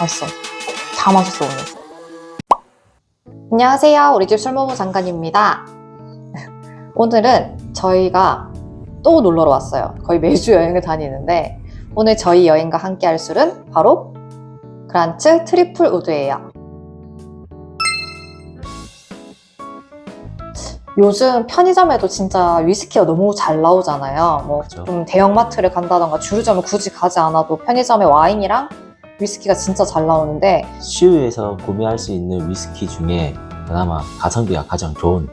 맛있어. 다 맛있어 오늘. 안녕하세요. 우리 집 술모부 장관입니다. 오늘은 저희가 또 놀러러 왔어요. 거의 매주 여행을 다니는데 오늘 저희 여행과 함께 할 술은 바로 그란츠 트리플 우드예요. 요즘 편의점에도 진짜 위스키가 너무 잘 나오잖아요. 뭐. 좀 대형마트를 간다던가 주류점을 굳이 가지 않아도 편의점에 와인이랑 위스키가 진짜 잘 나오는데 시우에서 구매할 수 있는 위스키 중에 그나마 가성비가 가장 좋은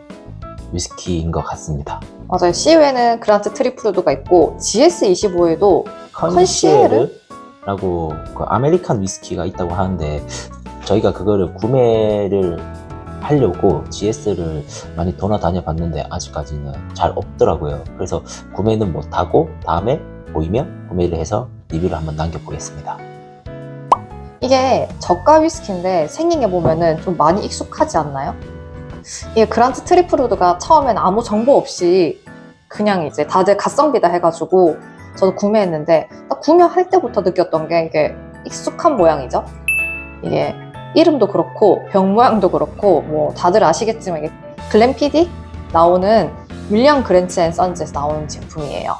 위스키인 것 같습니다. 맞아요. CU에는 그란트 트리플우드가 있고 GS25에도 컨시에르? 컨시에르 라고 그 아메리칸 위스키가 있다고 하는데 저희가 그거를 구매를 하려고 GS를 많이 돌아다녀 봤는데 아직까지는 잘 없더라고요. 그래서 구매는 못하고 다음에 보이면 구매를 해서 리뷰를 한번 남겨보겠습니다. 이게 저가 위스키인데 생긴 게 보면은 좀 많이 익숙하지 않나요? 이게 그란트 트리플우드가 처음엔 아무 정보 없이 그냥 이제 다들 가성비다 해가지고 저도 구매했는데 딱 구매할 때부터 느꼈던 게 이게 익숙한 모양이죠. 이게 이름도 그렇고 병 모양도 그렇고 뭐 다들 아시겠지만 이게 글램피디 나오는 윌리엄 그랜츠 앤 선즈에서 나오는 제품이에요.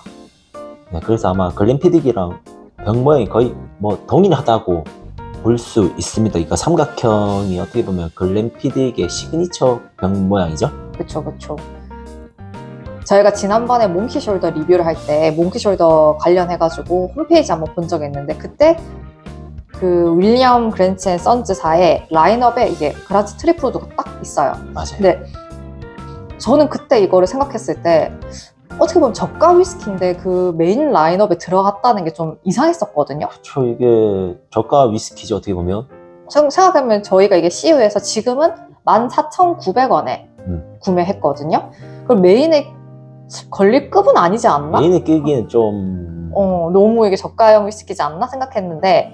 네, 그래서 아마 글램피딕이랑 병 모양이 거의 뭐 동일하다고 볼 수 있습니다. 그러니까 삼각형이 어떻게 보면 글램피딕의 시그니처 병 모양이죠. 그쵸, 그쵸. 저희가 지난번에 몽키 숄더 리뷰를 할 때 몽키 숄더 관련해가지고 홈페이지 한번 본 적이 있는데 그때 그 윌리엄 그랜츠 앤 선즈사의 라인업에 이게 그라지 트리플우드가 딱 있어요. 맞아요. 근데 저는 그때 이거를 생각했을 때 어떻게 보면 저가 위스키인데 그 메인 라인업에 들어갔다는 게 좀 이상했었거든요. 그쵸, 이게 저가 위스키죠, 어떻게 보면. 생- 생각해보면 저희가 이게 CU에서 지금은 14,900원에 음. 구매했거든요. 그럼 메인에 걸릴 급은 아니지 않나? 메인에 끼기는 좀. 어, 너무 이게 저가형 위스키지 않나 생각했는데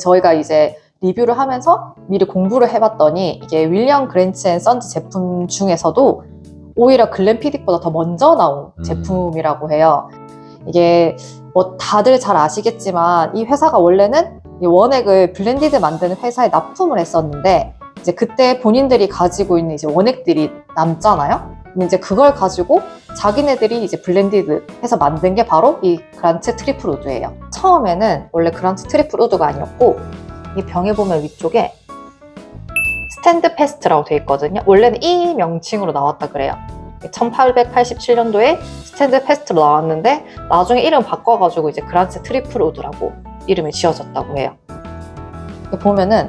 저희가 이제 리뷰를 하면서 미리 공부를 해봤더니 이게 윌리엄 그랜츠 앤 선즈 제품 중에서도 오히려 글램피딕보다 더 먼저 나온 음. 제품이라고 해요. 이게 뭐 다들 잘 아시겠지만 이 회사가 원래는 이 원액을 블렌디드 만드는 회사에 납품을 했었는데 이제 그때 본인들이 가지고 있는 이제 원액들이 남잖아요. 근데 이제 그걸 가지고 자기네들이 이제 블렌디드 해서 만든 게 바로 이 그란트 트리플 우드예요. 처음에는 원래 그란트 트리플 우드가 아니었고 이 병에 보면 위쪽에 스탠드 패스트라고 돼 있거든요. 원래는 이 명칭으로 나왔다 그래요. 1887년도에 스탠드 패스트로 나왔는데 나중에 이름 바꿔가지고 이제 그란트 트리플 우드라고 이름이 지어졌다고 해요. 보면은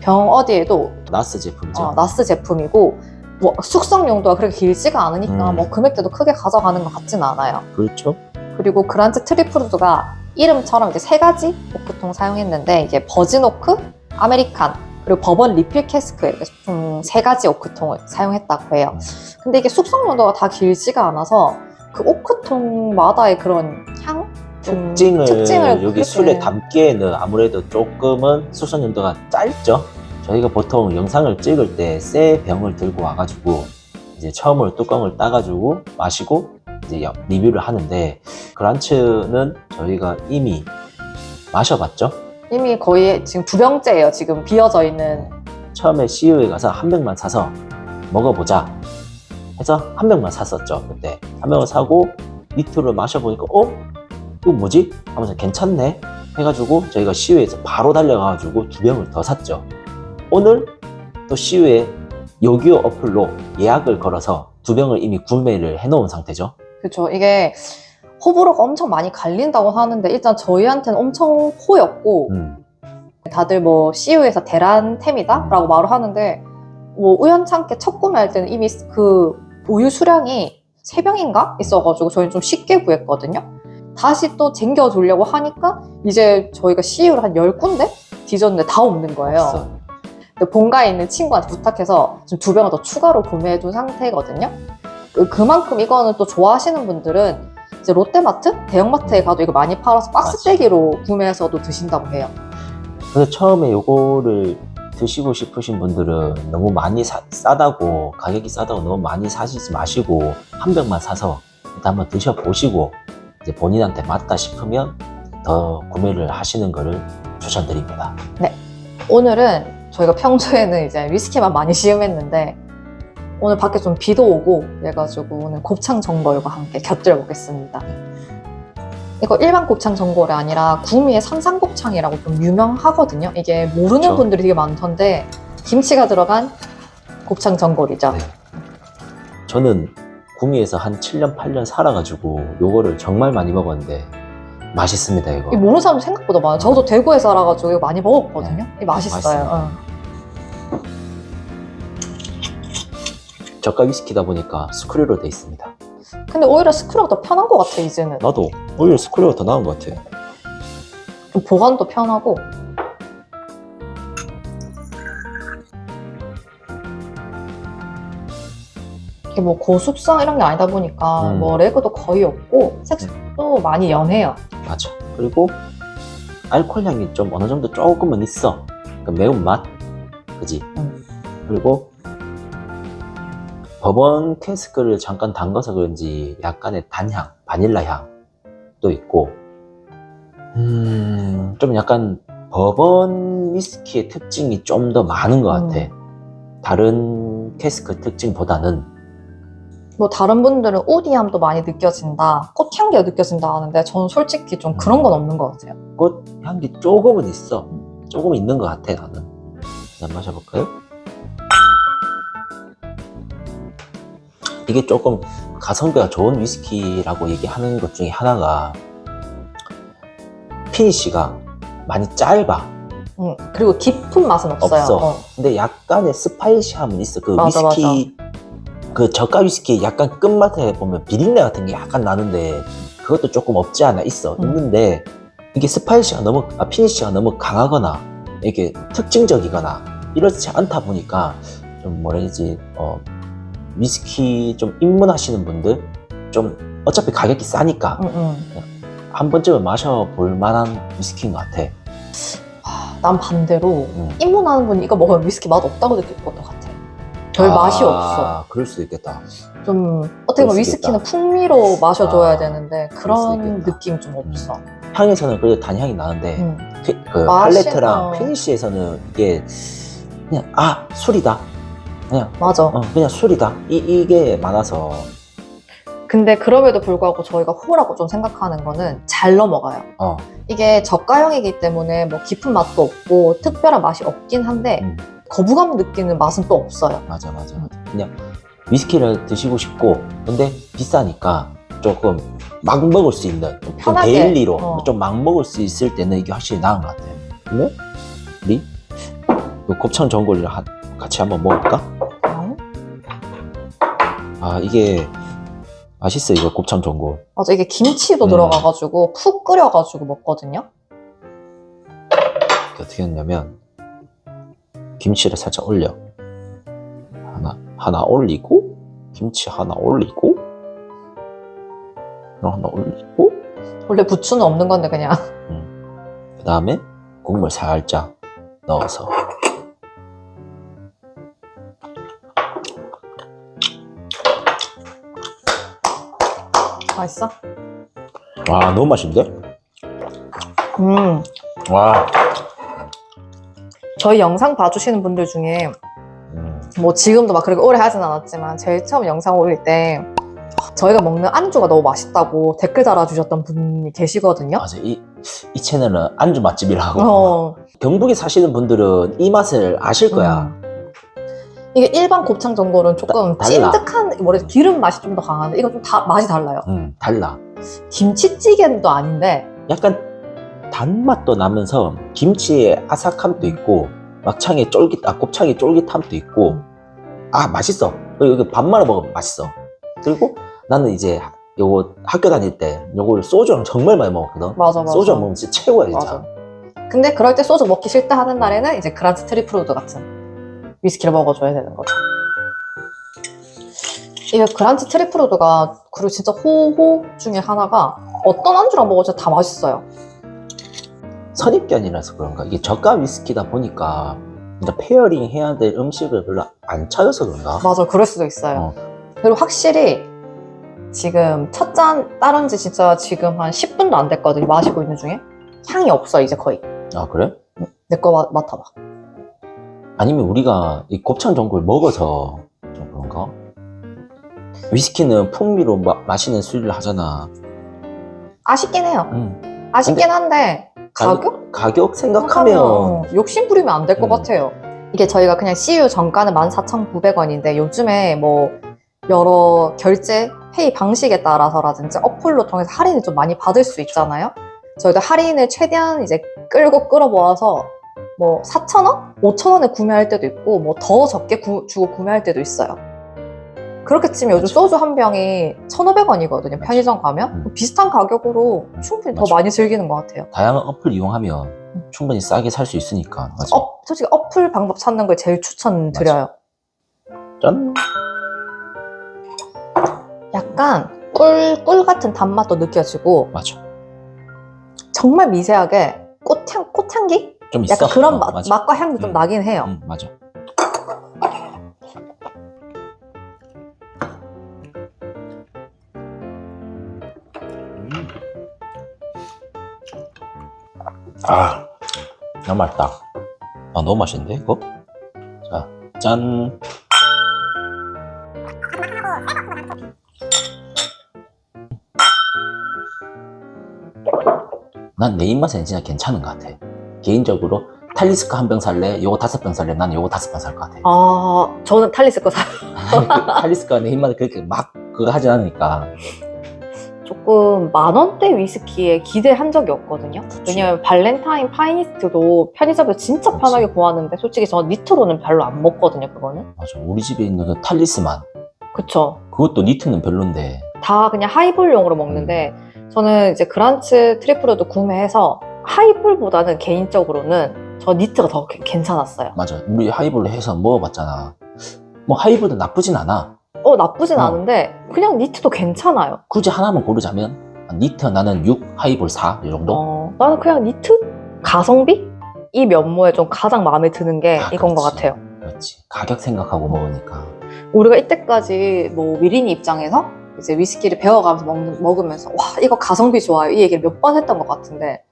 병 어디에도 나스 제품이죠. 어, 나스 제품이고 뭐 숙성 용도가 그렇게 길지가 않으니까 음. 뭐 금액대도 크게 가져가는 것 같진 않아요. 그렇죠. 그리고 그란트 트리플우드가 이름처럼 이제 세 가지 오크통 사용했는데 이제 버진 오크, 아메리칸 그리고 버번 리필 캐스크 이렇게 좀세 가지 오크통을 사용했다고 해요. 음. 근데 이게 숙성 용도가 다 길지가 않아서 그 오크통마다의 그런 향좀 특징을, 특징을 여기 술에 담기에는 아무래도 조금은 수선 연도가 짧죠. 저희가 보통 영상을 찍을 때 새 병을 들고 와가지고 이제 처음으로 뚜껑을 따가지고 마시고 이제 여- 리뷰를 하는데 그란츠는 저희가 이미 마셔봤죠. 이미 거의 지금 두 병째예요. 지금 비어져 있는 처음에 CU에 가서 한 병만 사서 먹어보자 해서 한 병만 샀었죠 그때 한 병을 사고 이틀을 마셔보니까 어? 이거 뭐지? 하면서 괜찮네 해가지고 저희가 CU에서 바로 달려가가지고 두 병을 더 샀죠 오늘 또 CU에 요기요 어플로 예약을 걸어서 두 병을 이미 구매를 해놓은 상태죠 그렇죠. 이게 호불호가 엄청 많이 갈린다고 하는데 일단 저희한테는 엄청 호였고 음, 다들 뭐 CU에서 대란템이다 라고 말을 하는데 뭐 우연찮게 첫 구매할 때는 이미 그 우유 수량이 세 병인가 있어가지고 저희는 좀 쉽게 구했거든요. 다시 또 쟁겨 두려고 하니까 이제 저희가 CU를 한 10군데 뒤졌는데 다 없는 거예요. 없어. 본가에 있는 친구한테 부탁해서 지금 두 병을 더 추가로 구매해 둔 상태거든요. 그- 그만큼 이거는 또 좋아하시는 분들은 이제 롯데마트, 대형마트에 가도 이거 많이 팔아서 박스떼기로 구매해서도 드신다고 해요. 근데 처음에 요거를 드시고 싶으신 분들은 너무 많이 사- 싸다고 가격이 싸다고 너무 많이 사시지 마시고 한 병만 사서 일단 한번 드셔보시고 이제 본인한테 맞다 싶으면 더 구매를 하시는 거를 추천드립니다. 오늘은 저희가 평소에는 이제 위스키만 많이 시음했는데 오늘 밖에 좀 비도 오고 그래가지고 오늘 곱창 전골과 함께 곁들여 보겠습니다. 이거 일반 곱창 전골이 아니라 구미의 산삼곱창이라고 좀 유명하거든요. 이게 모르는 그렇죠. 분들이 되게 많던데 김치가 들어간 곱창 전골이죠. 네. 저는 구미에서 한 7년, 8년 살아가지고 요거를 정말 많이 먹었는데 맛있습니다, 이거. 이 모르는 사람 생각보다 많아요. 저도 대구에 살아가지고 이거 많이 먹었거든요. 이 맛있어요. 맛있어요. 어. 저가 위스키다 보니까 스크류로 돼 있습니다. 근데 오히려 스크류가 더 편한 것 같아 이제는. 나도 오히려 스크류가 더 나은 것 같아. 좀 보관도 편하고 이게 뭐 고숙성 이런 게 아니다 보니까 음. 뭐 레그도 거의 없고 색도 많이 연해요. 맞아. 그리고 알코올 향이 좀 어느 정도 조금은 있어. 그 매운맛. 그지? 음. 그리고 버번 캐스크를 잠깐 담가서 그런지 약간의 단향, 바닐라 향도 있고, 음, 좀 약간 버번 위스키의 특징이 좀 더 많은 것 같아. 다른 캐스크 특징보다는 뭐 다른 분들은 우디함도 많이 느껴진다, 꽃향기가 느껴진다 하는데 저는 솔직히 좀 그런 건 없는 것 같아요. 꽃 향기 조금은 있어. 조금 있는 것 같아, 나는. 한잔 마셔볼까요? 이게 조금 가성비가 좋은 위스키라고 얘기하는 것 중에 하나가 피니쉬가 많이 짧아. 음, 그리고 깊은 맛은 없어요. 없어. 어. 근데 약간의 스파이시함은 있어. 그 맞아, 위스키, 그 저가 위스키 약간 끝맛에 보면 비린내 같은 게 약간 나는데 그것도 조금 없지 않아 있어. 음. 있는데 이게 스파이시가 너무, 아, 피니쉬가 너무 강하거나 이게 특징적이거나 이렇지 않다 보니까 좀 뭐라 해야 되지, 어, 위스키 좀 입문하시는 분들 좀 어차피 가격이 싸니까 음, 음. 한 번쯤은 마셔볼 만한 위스키인 것 같아. 하, 난 반대로 음. 입문하는 분이 이거 먹으면 위스키 맛 없다고 느낄 것 같아. 별 아, 맛이 없어. 그럴 수도 있겠다. 좀 어떻게 보면 위스키는. 풍미로 마셔줘야 아, 되는데 그런. 느낌 좀 없어. 향에서는 그래도 단향이 나는데 음. 피- 그 맛이- 팔레트랑 어. 피니쉬에서는 이게 그냥 아 술이다 그냥 맞아. 어, 그냥 술이다 이, 이게 많아서 근데 그럼에도 불구하고 저희가 호라고 좀 생각하는 거는 잘 넘어가요. 어 이게 저가형이기 때문에 뭐 깊은 맛도 없고 특별한 맛이 없긴 한데 음, 거부감 느끼는 맛은 또 없어요. 맞아 맞아 맞아 그냥 위스키를 드시고 싶고 근데 비싸니까 조금 막 먹을 수 있는 좀 편하게, 데일리로 어. 좀 막 먹을 수 있을 때는 이게 확실히 나은 것 같아요 그러면 우리 이 곱창 전골을 한- 같이 한번 먹을까? 음. 아 이게 맛있어 이거 곱창 전골 맞아 이게 김치도 음. 들어가가지고 푹 끓여가지고 먹거든요. 어떻게 했냐면 김치를 살짝 올려 하나 하나 올리고 김치 하나 올리고 이거 하나 올리고 원래 부추는 없는 건데 그냥 그 다음에 국물 살짝 넣어서 맛있어. 와 너무 맛있는데? 음. 와 저희 영상 봐주시는 분들 중에 음, 뭐 지금도 막 그렇게 오래 하진 않았지만 제일 처음 영상 올릴 때 저희가 먹는 안주가 너무 맛있다고 댓글 달아주셨던 분이 계시거든요. 맞아 이, 이 채널은 안주 맛집이라고 어, 경북에 사시는 분들은 이 맛을 아실 거야 음. 이게 일반 곱창 전골은 조금 다- 달라. 찐득한 뭐래 기름 맛이 좀 더 강한데 이거 좀 다, 맛이 달라요. 음, 달라 김치찌개도 아닌데 약간 단맛도 나면서 김치의 아삭함도 있고 막창의 쫄깃, 아 곱창의 쫄깃함도 있고 아 맛있어. 그리고 이거 밥 말아 먹으면 맛있어. 그리고 나는 이제 요거 학교 다닐 때 요걸 소주랑 정말 많이 먹었거든. 맞아 맞아. 소주 안 먹으면 진짜 최고야 진짜. 맞아. 근데 그럴 때 소주 먹기 싫다 하는 날에는 이제 그란트 트리플우드 같은 위스키를 먹어줘야 되는 거죠. 이게 그란트 트리플우드가 그리고 진짜 호호 중에 하나가 어떤 안주랑 먹어도 다 맛있어요. 선입견이라서 그런가 이게 저가 위스키다 보니까 진짜 페어링 해야 될 음식을 별로 안 찾아서 그런가? 맞아, 그럴 수도 있어요. 어. 그리고 확실히 지금 첫 잔 따른 지 진짜 지금 한 10분도 안 됐거든요. 마시고 있는 중에. 향이 없어, 이제 거의. 아 그래? 내 거 맡아봐. 아니면 우리가 이 곱창 전골 먹어서 좀 그런가? 위스키는 풍미로 마, 마시는 술을 하잖아. 아쉽긴 해요. 음. 아쉽긴 한데 가격? 가격 생각하면 생각하면 욕심 부리면 안 될 것 음. 같아요. 이게 저희가 그냥 CU 정가는 14,900원인데 요즘에 뭐 여러 결제 페이 방식에 따라서라든지 어플로 통해서 할인을 좀 많이 받을 수 있잖아요. 저희도 할인을 최대한 이제 끌고 끌어모아서 뭐 4,000원? 5,000원에 구매할 때도 있고 뭐 더 적게 구- 주고 구매할 때도 있어요. 그렇게 치면 요즘 맞아. 소주 한 병이 1,500원이거든요. 맞아. 편의점 가면. 음. 비슷한 가격으로 충분히 더 맞아. 많이 즐기는 것 같아요. 다양한 어플 이용하면 충분히 싸게 살 수 있으니까. 맞아. 어, 솔직히 어플 방법 찾는 걸 제일 추천드려요. 짠. 약간 꿀, 꿀 같은 단맛도 느껴지고 맞아. 정말 미세하게 꽃향, 꽃향기? 좀 있어. 약간 그런 어, 맛, 맞아. 맛과 향도 좀 음. 나긴 해요. 음, 맞아. 음. 아, 너무 맛있다. 아, 너무 맛있는데, 이거? 자, 짠. 난 내 입맛엔 진짜 괜찮은 것 같아. 개인적으로 탈리스카 한병 살래? 요거 다섯 병 살래? 난 요거 다섯 병 살 것 같아. 아, 저는 탈리스 거 사. 그 탈리스카 내 입맛에 그렇게 막 그거 하진 않으니까. 조금 만 원대 위스키에 기대한 적이 없거든요. 그치. 왜냐면 발렌타인 파이니스트도 편의점에서 진짜 그치. 편하게 구하는데 솔직히 저는 니트로는 별로 안 먹거든요, 그거는. 맞아. 우리 집에 있는 그 탈리스만. 그쵸. 그것도 니트는 별론데. 다 그냥 하이볼용으로 먹는데 저는 이제 그란츠 트리플도 구매해서 하이볼보다는 개인적으로는 저 니트가 더 개- 괜찮았어요. 맞아. 우리 하이볼로 해서 먹어봤잖아. 뭐 하이볼도 나쁘진 않아. 어 나쁘진 어. 않은데 그냥 니트도 괜찮아요. 굳이 하나만 고르자면 니트 나는 6, 하이볼 4, 이 정도? 어, 나는 그냥 니트 가성비 이 면모에 좀 가장 마음에 드는 게 아, 이건 것 그렇지. 같아요. 그렇지. 가격 생각하고 먹으니까. 우리가 이때까지 뭐 미린이 입장에서 이제 위스키를 배워가면서 먹는, 먹으면서 와 이거 가성비 좋아요 이 얘기를 몇 번 했던 것 같은데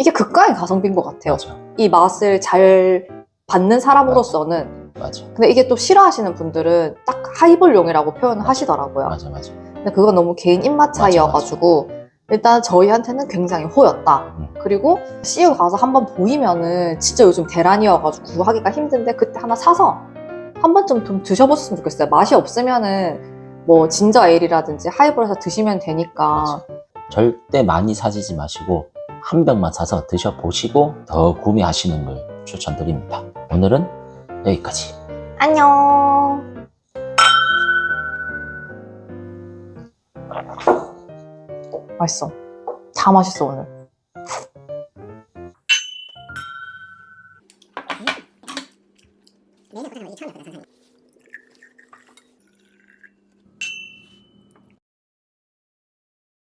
이게 극강의 가성비인 것 같아요. 맞아. 이 맛을 잘 받는 사람으로서는 맞아. 근데 이게 또 싫어하시는 분들은 딱 하이볼용이라고 표현을 하시더라고요. 맞아, 맞아. 근데 그건 너무 개인 입맛 차이여가지고 일단 저희한테는 굉장히 호였다. 음. 그리고 CU 가서 한번 보이면은 진짜 요즘 대란이어가지고 구하기가 힘든데 그때 하나 사서 한 번쯤 좀 드셔보셨으면 좋겠어요. 맛이 없으면은 뭐 진저 에일이라든지 하이볼에서 드시면 되니까 맞아. 절대 많이 사지지 마시고 한 병만 사서 드셔보시고 더 구매하시는 걸 추천드립니다. 오늘은 여기까지. 안녕. 맛있어. 다 맛있어 오늘.